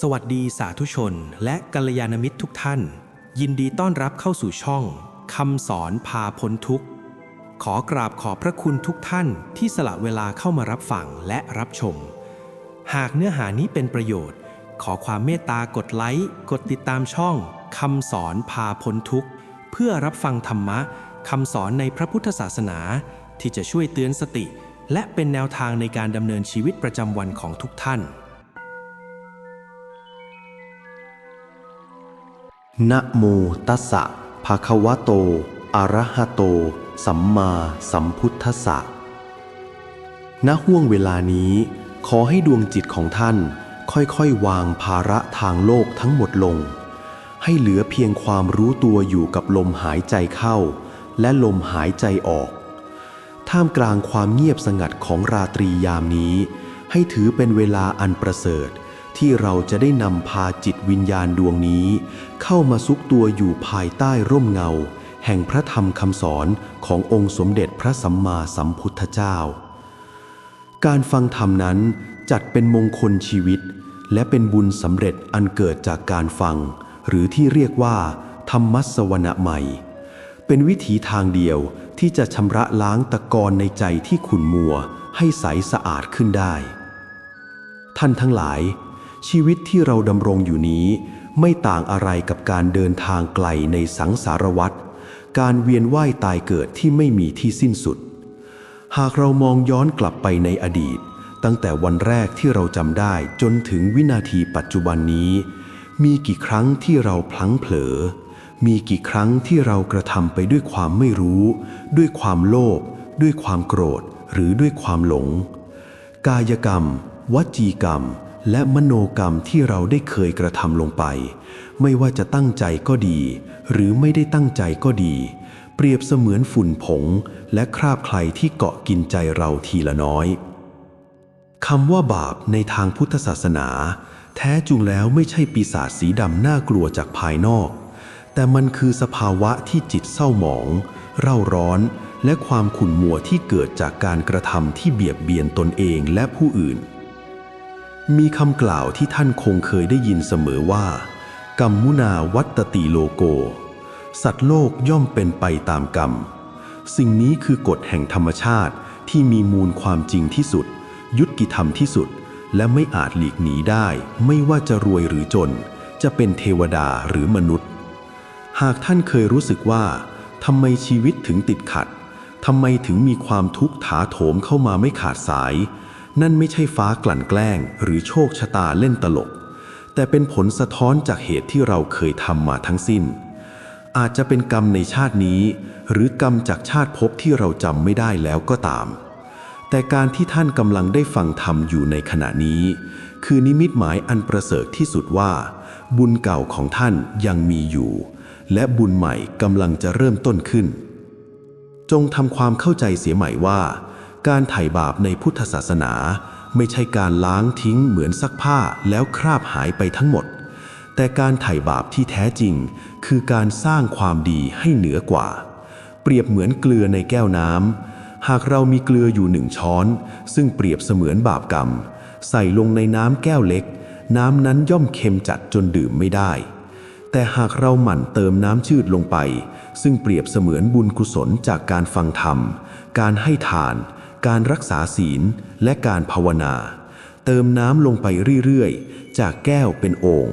สวัสดีสาธุชน และกัลยาณมิตรทุกท่าน ยินดีต้อนรับเข้าสู่ช่องคำสอนพาพ้นทุกข์ ขอกราบขอบพระคุณทุกท่านที่สละเวลาเข้ามารับฟังและรับชม หากเนื้อหานี้เป็นประโยชน์ ขอความเมตตากดไลค์กดติดตามช่องคำสอนพาพ้นทุกข์ เพื่อรับฟังธรรมะคำสอนในพระพุทธศาสนา ที่จะช่วยเตือนสติ และเป็นแนวทางในการดำเนินชีวิตประจำวันของทุกท่าน นะโมตัสสะภะคะวะโต อะระหะโต สัมมาสัมพุทธัสสะณห่วงเวลานี้ ขอให้ดวงจิตของท่าน ค่อยๆ วางภาระทางโลกทั้งหมดลง ให้เหลือเพียงความรู้ตัวอยู่กับลมหายใจเข้า และลมหายใจออก ท่ามกลางความเงียบสงัดของราตรียามนี้ ให้ถือเป็นเวลาอันประเสริฐ ที่เราจะได้นำพาจิตวิญญาณดวงนี้ เข้ามาซุกตัวอยู่ภายใต้ร่มเงา แห่งพระธรรมคำสอนขององค์สมเด็จพระสัมมาสัมพุทธเจ้า การฟังธรรมนั้นจัดเป็นมงคลชีวิต และเป็นบุญสำเร็จอันเกิดจากการฟัง หรือที่เรียกว่า ธรรมัสวนะใหม่ เป็นวิถีทางเดียวที่จะชำระล้างตะกอนในใจที่ขุ่นมัวให้ใสสะอาดขึ้นได้ ท่านทั้งหลาย ชีวิตที่เราดำรงอยู่นี้ ไม่ต่างอะไรกับการเดินทางไกลในสังสารวัฏการเวียนว่ายตายเกิดที่ไม่มีที่สิ้นสุด หากเรามองย้อนกลับไปในอดีต ตั้งแต่วันแรกที่เราจำได้จนถึงวินาทีปัจจุบันนี้ มีกี่ครั้งที่เราพลั้งเผลอ มีกี่ครั้งที่เรากระทำไปด้วยความไม่รู้ ด้วยความโลภด้วยความโกรธ หรือด้วยความหลง กายกรรม วจีกรรม และมโนกรรมที่เราได้เคยกระทำลงไป ไม่ว่าจะตั้งใจก็ดี หรือไม่ได้ตั้งใจก็ดี เปรียบเสมือนฝุ่นผง และคราบใครที่เกาะกินใจเราทีละน้อยคำว่าบาปในทางพุทธศาสนา แท้จริงแล้วไม่ใช่ปีศาจสีดำน่ากลัวจากภายนอก แต่มันคือสภาวะที่จิตเศร้าหมอง เร่าร้อน และความขุ่นมัวที่เกิดจากการกระทำที่เบียดเบียนตนเองและผู้อื่น มีคำกล่าวที่ท่านคงเคยได้ยินเสมอว่า กรรมมุนาวัตติโลโก สัตว์โลกย่อมเป็นไปตามกรรม สิ่งนี้คือกฎแห่งธรรมชาติที่มีมูลความจริงที่สุด ยุติธรรมที่สุด และไม่อาจหลีกหนีได้ ไม่ว่าจะรวยหรือจน จะเป็นเทวดาหรือมนุษย์ หากท่านเคยรู้สึกว่าทำไมชีวิตถึงติดขัดทำไมถึงมีความทุกข์ถาโถมเข้ามาไม่ขาดสาย นั่นไม่ใช่ฟ้ากลั่นแกล้ง หรือโชคชะตาเล่นตลก แต่เป็นผลสะท้อนจากเหตุที่เราเคยทำมาทั้งสิ้น อาจจะเป็นกรรมในชาตินี้ หรือกรรมจากชาติภพที่เราจำไม่ได้แล้วก็ตาม แต่การที่ท่านกำลังได้ฟังธรรมอยู่ในขณะนี้ คือนิมิตหมายอันประเสริฐที่สุดว่า บุญเก่าของท่านยังมีอยู่ และบุญใหม่กำลังจะเริ่มต้นขึ้น จงทำความเข้าใจเสียใหม่ว่า การไถ่บาปในพุทธศาสนา ไม่ใช่การล้างทิ้งเหมือนซักผ้าแล้วคราบหายไปทั้งหมด แต่การไถ่บาปที่แท้จริง คือการสร้างความดีให้เหนือกว่า เปรียบเหมือนเกลือในแก้วน้ำหากเรามีเกลืออยู่หนึ่งช้อน ซึ่งเปรียบเสมือนบาปกรรม ใส่ลงในน้ำแก้วเล็ก น้ำนั้นย่อมเค็มจัดจนดื่มไม่ได้ แต่หากเราหมั่นเติมน้ำชืดลงไป ซึ่งเปรียบเสมือนบุญกุศลจากการฟังธรรม การให้ทาน การรักษาศีลและการภาวนา เติมน้ำลงไปเรื่อยๆ จากแก้วเป็นโอ่ง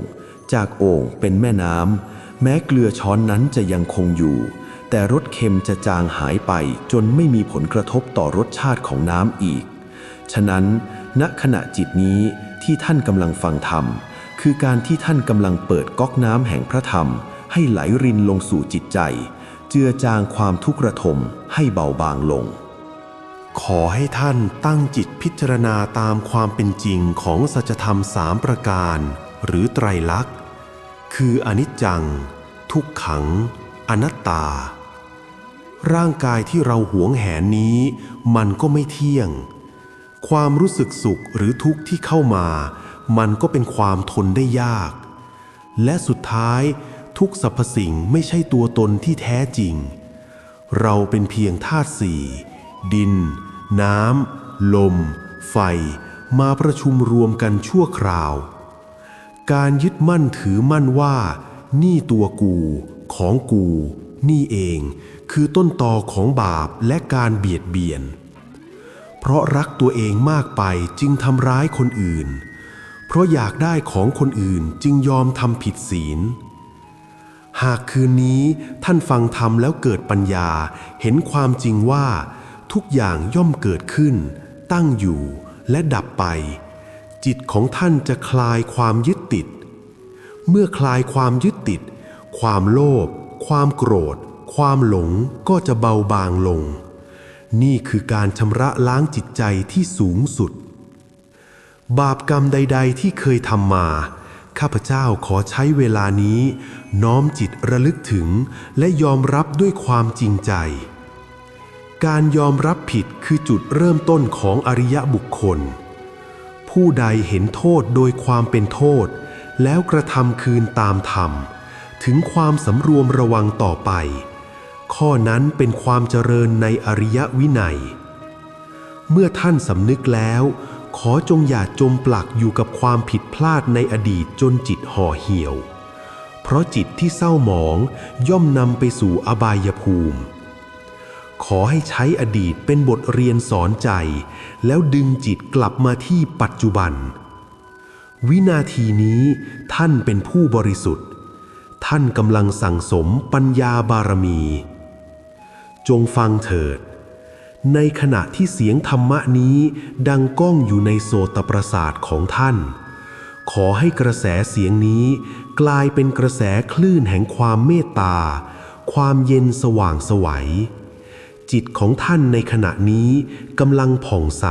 จากโอ่งเป็นแม่น้ำแม้เกลือช้อนนั้นจะยังคงอยู่ แต่รสเค็มจะจางหายไปจนไม่มีผลกระทบต่อรสชาติของน้ำอีก ฉะนั้น ณขณะจิตนี้ที่ท่านกำลังฟังธรรม คือการที่ท่านกำลังเปิดก๊อกน้ำแห่งพระธรรม ให้ไหลรินลงสู่จิตใจ เจือจางความทุกข์ระทมให้เบาบางลง ขอให้ท่านตั้งจิตพิจารณาตามความเป็นจริงของสัจธรรมสามประการ หรือไตรลักษณ์ คืออนิจจัง ทุกขัง อนัตตา ร่างกายที่เราหวงแหนนี้ มันก็ไม่เที่ยง ความรู้สึกสุขหรือทุกข์ที่เข้ามา มันก็เป็นความทนได้ยาก และสุดท้ายทุกสรรพสิ่งไม่ใช่ตัวตนที่แท้จริง เราเป็นเพียงธาตุสี่ดิน น้ำ ลม ไฟ มาประชุมรวมกันชั่วคราว การยึดมั่นถือมั่นว่า นี่ตัวกู ของกู นี่เอง คือต้นตอของบาปและการเบียดเบียน เพราะรักตัวเองมากไปจึงทำร้ายคนอื่น เพราะอยากได้ของคนอื่นจึงยอมทำผิดศีลหากคืนนี้ท่านฟังธรรมแล้วเกิดปัญญาเห็นความจริงว่า ทุกอย่างย่อมเกิดขึ้น ตั้งอยู่และดับไป จิตของท่านจะคลายความยึดติด เมื่อคลายความยึดติด ความโลภความโกรธ ความหลงก็จะเบาบางลง นี่คือการชำระล้างจิตใจที่สูงสุด บาปกรรมใด ๆ ที่เคยทำมาข้าพเจ้าขอใช้เวลานี้ น้อมจิตระลึกถึงและยอมรับด้วยความจริงใจ การยอมรับผิดคือจุดเริ่มต้นของอริยบุคคล ผู้ใดเห็นโทษโดยความเป็นโทษ แล้วกระทำคืนตามธรรม ถึงความสำรวมระวังต่อไป ข้อนั้นเป็นความเจริญในอริยวินัย เมื่อท่านสำนึกแล้ว ขอจงอย่าจมปลักอยู่กับความผิดพลาดในอดีตจนจิตห่อเหี่ยว เพราะจิตที่เศร้าหมองย่อมนำไปสู่อบายภูมิ ขอให้ใช้อดีตเป็นบทเรียนสอนใจ แล้วดึงจิตกลับมาที่ปัจจุบัน วินาทีนี้ท่านเป็นผู้บริสุทธิ์ ท่านกำลังสั่งสมปัญญาบารมี จงฟังเถิด ในขณะที่เสียงธรรมะนี้ดังก้องอยู่ในโสตประสาทของท่าน ขอให้กระแสเสียงนี้กลายเป็นกระแสคลื่นแห่งความเมตตา ความเย็นสว่างสวัย จิตของท่านในขณะนี้กำลังผ่องใส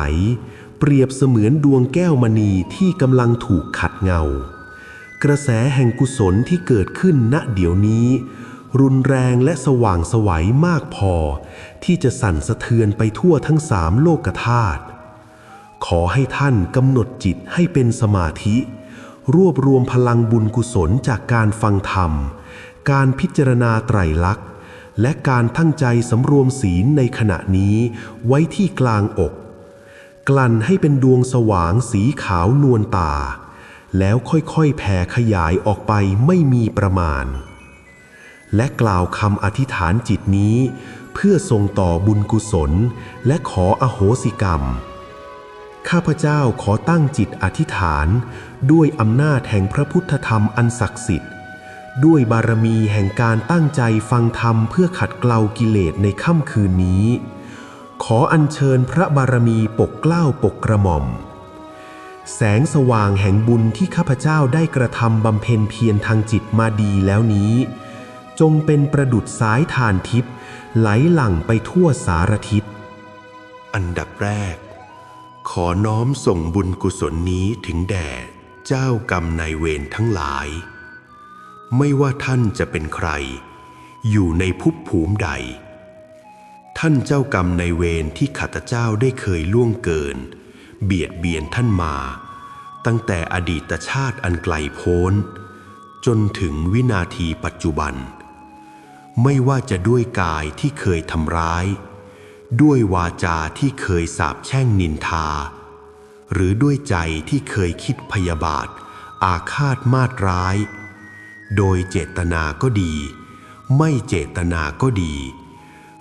เปรียบเสมือนดวงแก้วมณีที่กำลังถูกขัดเงา กระแสแห่งกุศลที่เกิดขึ้นณเดี๋ยวนี้ รุนแรงและสว่างไสวัยมากพอ ที่จะสั่นสะเทือนไปทั่วทั้งสามโลกธาตุขอให้ท่านกำหนดจิตให้เป็นสมาธิ รวบรวมพลังบุญกุศลจากการฟังธรรม การพิจารณาไตรลักษณ์ และการตั้งใจสำรวมศีลในขณะนี้ไว้ที่กลางอก กลั่นให้เป็นดวงสว่างสีขาวนวลตา แล้วค่อยๆแผ่ขยายออกไปไม่มีประมาณ และกล่าวคำอธิษฐานจิตนี้ เพื่อส่งต่อบุญกุศล และขออโหสิกรรม ข้าพเจ้าขอตั้งจิตอธิษฐาน ด้วยอำนาจแห่งพระพุทธธรรมอันศักดิ์สิทธิ์ ด้วยบารมีแห่งการตั้งใจฟังธรรมเพื่อขัดเกลากิเลสในค่ำคืนนี้ ขออัญเชิญพระบารมีปกเกล้าปกกระหม่อม แสงสว่างแห่งบุญที่ข้าพเจ้าได้กระทำบำเพ็ญเพียรทางจิตมาดีแล้วนี้ จงเป็นประดุษสายทานทิพย์ไหลหลั่งไปทั่วสารทิศ อันดับแรก ขอน้อมส่งบุญกุศลนี้ถึงแด่เจ้ากรรมนายเวรทั้งหลาย ไม่ว่าท่านจะเป็นใคร อยู่ในภพภูมิใด ท่านเจ้ากรรมในเวรที่ข้าพเจ้าได้เคยล่วงเกิน เบียดเบียนท่านมา ตั้งแต่อดีตชาติอันไกลโพ้น จนถึงวินาทีปัจจุบัน ไม่ว่าจะด้วยกายที่เคยทำร้าย ด้วย วาจาที่เคยสาปแช่งนินทา หรือด้วยใจที่เคยคิดพยาบาท อาฆาตมาตร้าย โดยเจตนาก็ดี ไม่เจตนาก็ดี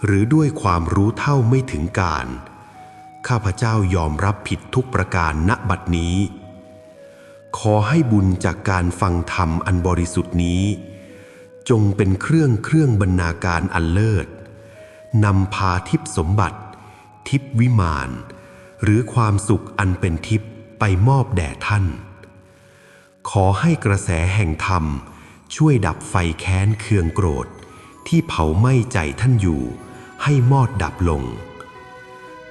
หรือด้วยความรู้เท่าไม่ถึงการ ข้าพเจ้ายอมรับผิดทุกประการณบัดนี้ ขอให้บุญจากการฟังธรรมอันบริสุทธิ์นี้ จงเป็นเครื่องเครื่องบรรณาการอันเลิศนำพาทิพยสมบัติ ทิพวิมาน หรือความสุขอันเป็นทิพไปมอบแด่ท่าน ขอให้กระแสแห่งธรรม ช่วยดับไฟแค้นเคืองโกรธ ที่เผาไหม้ใจท่านอยู่ ให้มอดดับลง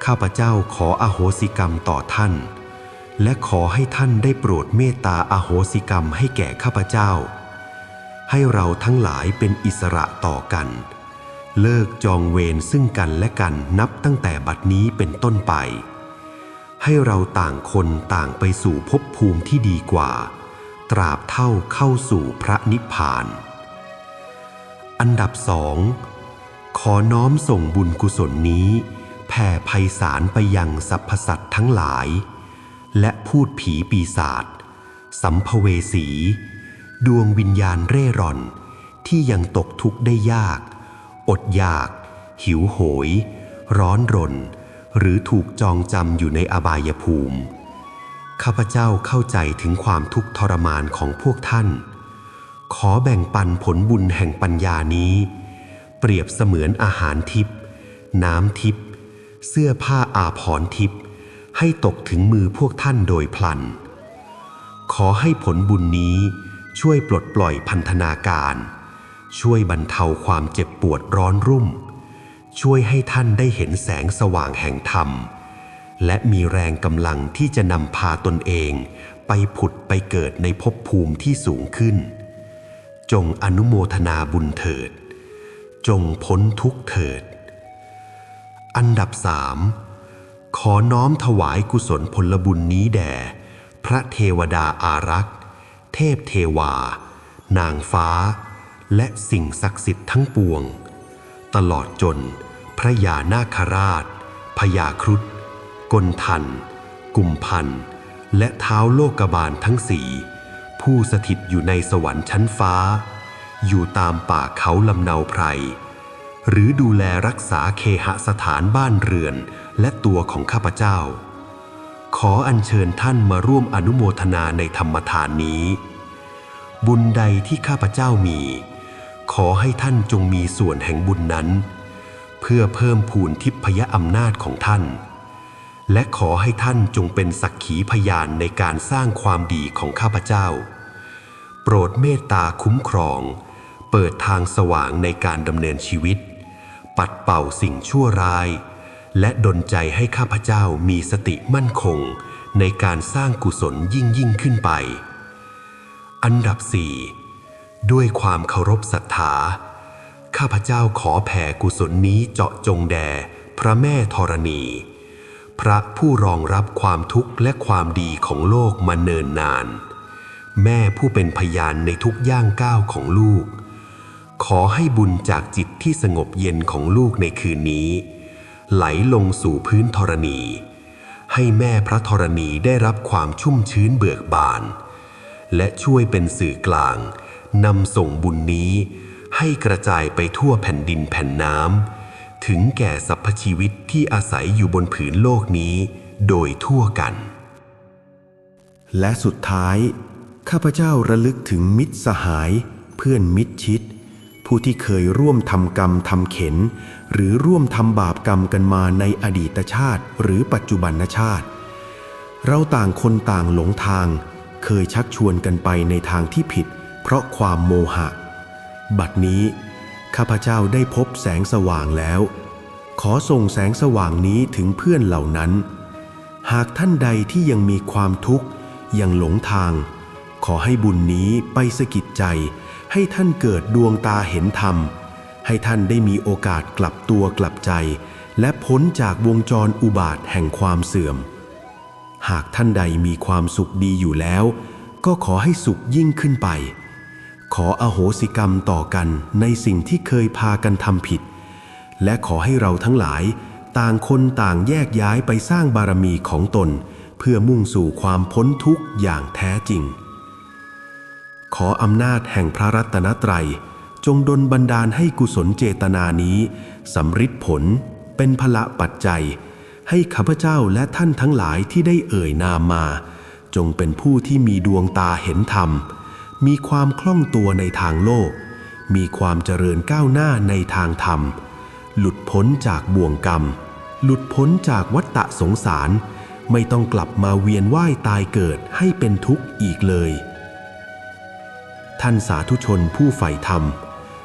ข้าพเจ้าขออโหสิกรรมต่อท่าน และขอให้ท่านได้โปรดเมตตาอโหสิกรรมให้แก่ข้าพเจ้า ให้เราทั้งหลายเป็นอิสระต่อกัน เลิกจองเวรซึ่งกันและกันนับตั้งแต่บัดนี้เป็นต้นไป ให้เราต่างคนต่างไปสู่ภพภูมิที่ดีกว่า ตราบเท่าเข้าสู่พระนิพพาน อันดับสองขอน้อมส่งบุญกุศลนี้แผ่ไพศาลไปยังสรรพสัตว์ทั้งหลาย และพูดผีปีศาจสัมภเวสี ดวงวิญญาณเร่ร่อน ที่ยังตกทุกข์ได้ยาก อดอยาก หิวโหย ร้อนรน หรือถูกจองจำอยู่ในอบายภูมิ ข้าพเจ้าเข้าใจถึงความทุกข์ทรมานของพวกท่าน ขอแบ่งปันผลบุญแห่งปัญญานี้ เปรียบเสมือนอาหารทิพย์น้ำทิพย์เสื้อผ้าอาภรณ์ทิพย์ให้ตกถึงมือพวกท่านโดยพลัน ขอให้ผลบุญนี้ช่วยปลดปล่อยพันธนาการ ช่วยบรรเทาความเจ็บปวดร้อนรุ่ม ช่วยให้ท่านได้เห็นแสงสว่างแห่งธรรม และมีแรงกำลังที่จะนำพาตนเอง ไปผุดไปเกิดในภพภูมิที่สูงขึ้น จงอนุโมทนาบุญเถิด จงพ้นทุกเถิด อันดับสามขอน้อมถวายกุศลผลบุญนี้แด่ พระเทวดาอารักษ์ เทพเทวา นางฟ้า และสิ่งศักดิ์สิทธิ์ทั้งปวง ตลอดจนพระยานาคราชพญาครุฑ กลทัน กุมพัน และเท้าโลกบาลทั้งสี่ผู้สถิตอยู่ในสวรรค์ชั้นฟ้า อยู่ตามป่าเขาลำเนาไพร หรือดูแลรักษาเคหสถานบ้านเรือนและตัวของข้าพเจ้า ขออัญเชิญท่านมาร่วมอนุโมทนาในธรรมทานนี้ บุญใดที่ข้าพเจ้ามี ขอให้ท่านจงมีส่วนแห่งบุญนั้น เพื่อเพิ่มพูนทิพยอำนาจของท่าน และขอให้ท่านจงเป็นสักขีพยานในการสร้างความดีของข้าพเจ้า โปรดเมตตาคุ้มครอง เปิดทางสว่างในการดำเนินชีวิต ปัดเป่าสิ่งชั่วร้าย และดลใจให้ข้าพเจ้ามีสติมั่นคง ในการสร้างกุศลยิ่งยิ่งขึ้นไป อันดับสี่ด้วยความเคารพศรัทธา ข้าพเจ้าขอแผ่กุศลนี้เจาะจงแด่พระแม่ธรณี พระผู้รองรับความทุกข์และความดีของโลกมาเนินนาน แม่ผู้เป็นพยานในทุกย่างก้าวของลูก ขอให้บุญจากจิตที่สงบเย็นของลูกในคืนนี้ ไหลลงสู่พื้นธรณี ให้แม่พระธรณีได้รับความชุ่มชื้นเบิกบาน และช่วยเป็นสื่อกลางนำส่งบุญนี้ให้กระจายไปทั่วแผ่นดินแผ่นน้ำ ถึงแก่สรรพชีวิตที่อาศัยอยู่บนผืนโลกนี้โดยทั่วกัน และสุดท้าย ข้าพเจ้าระลึกถึงมิตรสหายเพื่อนมิตรชิด ผู้ที่เคยร่วมทำกรรมทำเข็น หรือร่วมทำบาปกรรมกันมาในอดีตชาติหรือปัจจุบันชาติ เราต่างคนต่างหลงทาง เคยชักชวนกันไปในทางที่ผิด เพราะความโมหะ บัดนี้ ข้าพเจ้าได้พบแสงสว่างแล้ว ขอส่งแสงสว่างนี้ถึงเพื่อนเหล่านั้น หากท่านใดที่ยังมีความทุกข์ยังหลงทาง ขอให้บุญนี้ไปสะกิดใจ ให้ท่านเกิดดวงตาเห็นธรรม ให้ท่านได้มีโอกาสกลับตัวกลับใจ และพ้นจากวงจรอุบาทแห่งความเสื่อม หากท่านใดมีความสุขดีอยู่แล้ว ก็ขอให้สุขยิ่งขึ้นไป ขออโหสิกรรมต่อกันในสิ่งที่เคยพากันทำผิด และขอให้เราทั้งหลาย ต่างคนต่างแยกย้ายไปสร้างบารมีของตน เพื่อมุ่งสู่ความพ้นทุกข์อย่างแท้จริง ขออำนาจแห่งพระรัตนตรัย จงดลบันดาลให้กุศลเจตนานี้สำฤทธิ์ผลเป็นพละปัจจัย ให้ข้าพเจ้าและท่านทั้งหลายที่ได้เอ่ยนามมา จงเป็นผู้ที่มีดวงตาเห็นธรรม มีความคล่องตัวในทางโลก มีความเจริญก้าวหน้าในทางธรรม หลุดพ้นจากบ่วงกรรม หลุดพ้นจากวัฏฏะสงสาร ไม่ต้องกลับมาเวียนว่ายตายเกิดให้เป็นทุกข์อีกเลย ท่านสาธุชนผู้ใฝ่ธรรม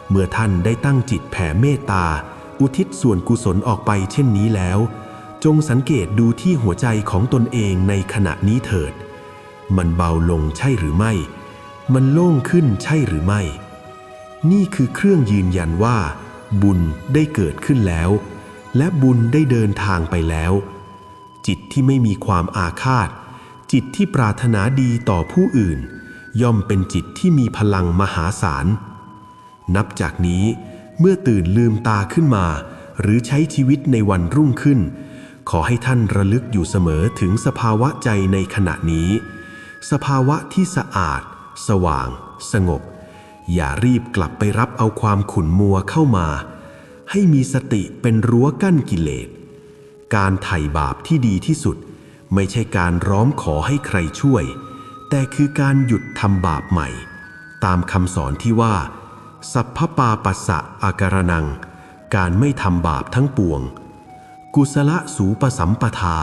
เมื่อท่านได้ตั้งจิตแผ่เมตตา อุทิศส่วนกุศลออกไปเช่นนี้แล้ว จงสังเกตดูที่หัวใจของตนเองในขณะนี้เถิด มันเบาลงใช่หรือไม่ มันโล่งขึ้นใช่หรือไม่ นี่คือเครื่องยืนยันว่า บุญได้เกิดขึ้นแล้ว และบุญได้เดินทางไปแล้ว จิตที่ไม่มีความอาฆาต จิตที่ปรารถนาดีต่อผู้อื่น ย่อมเป็นจิตที่มีพลังมหาศาล นับจากนี้เมื่อตื่นลืมตาขึ้นมา หรือใช้ชีวิตในวันรุ่งขึ้น ขอให้ท่านระลึกอยู่เสมอถึงสภาวะใจในขณะนี้ สภาวะที่สะอาด สว่าง สงบ อย่ารีบกลับไปรับเอาความขุ่นมัวเข้ามา ให้มีสติเป็นรั้วกั้นกิเลส การไถ่บาปที่ดีที่สุด ไม่ใช่การร้องขอให้ใครช่วย แต่คือการหยุดทำบาปใหม่ ตามคำสอนที่ว่า สัพพปาปัสสะอาการนัง การไม่ทำบาปทั้งปวง กุศลสูปสัมปทา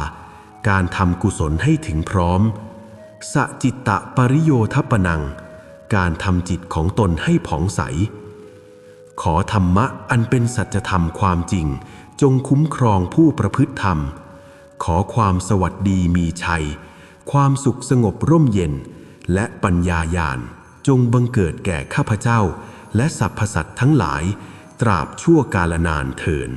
การทำกุศลให้ถึงพร้อม สจิตตะปริโยทัปนัง การทำจิตของตนให้ผ่องใส ขอธรรมะอันเป็นสัจธรรมความจริง จงคุ้มครองผู้ประพฤติธรรม ขอความสวัสดีมีชัย ความสุขสงบร่มเย็น และปัญญาญาณจงบังเกิดแก่ข้าพเจ้า และสรรพสัตว์ทั้งหลาย ตราบชั่วกาลนานเทิน